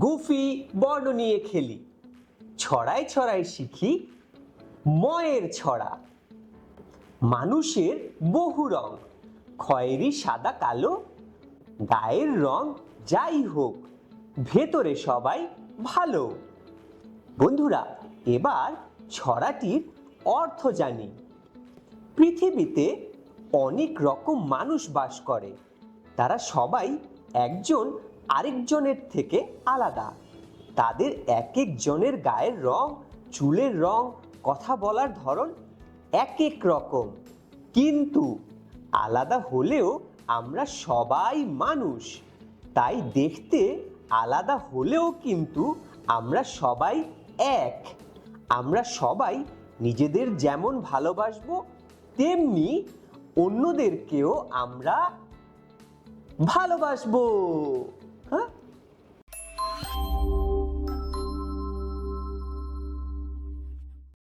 Goofy বর্ণ নিয়ে খেলি। ছড়ায় ছড়ায় শিখি ময়ের ছড়া। মানুষের বহু রং, খয়েরি সাদা কালো, গায়ের রং যাই হোক, ভেতরে সবাই ভালো। বন্ধুরা, এবার ছড়াটির অর্থ জানি। পৃথিবীতে অনেক রকম মানুষ বাস করে। তারা সবাই একজন আরেকজনের থেকে আলাদা। তাদের এক একজনের গায়ের রং, চুলের রং, কথা বলার ধরন এক এক রকম। কিন্তু আলাদা হলেও আমরা সবাই মানুষ। তাই দেখতে আলাদা হলেও কিন্তু আমরা সবাই এক। আমরা সবাই নিজেদের যেমন ভালোবাসবো, তেমনি অন্যদেরকেও আমরা ভালোবাসবো।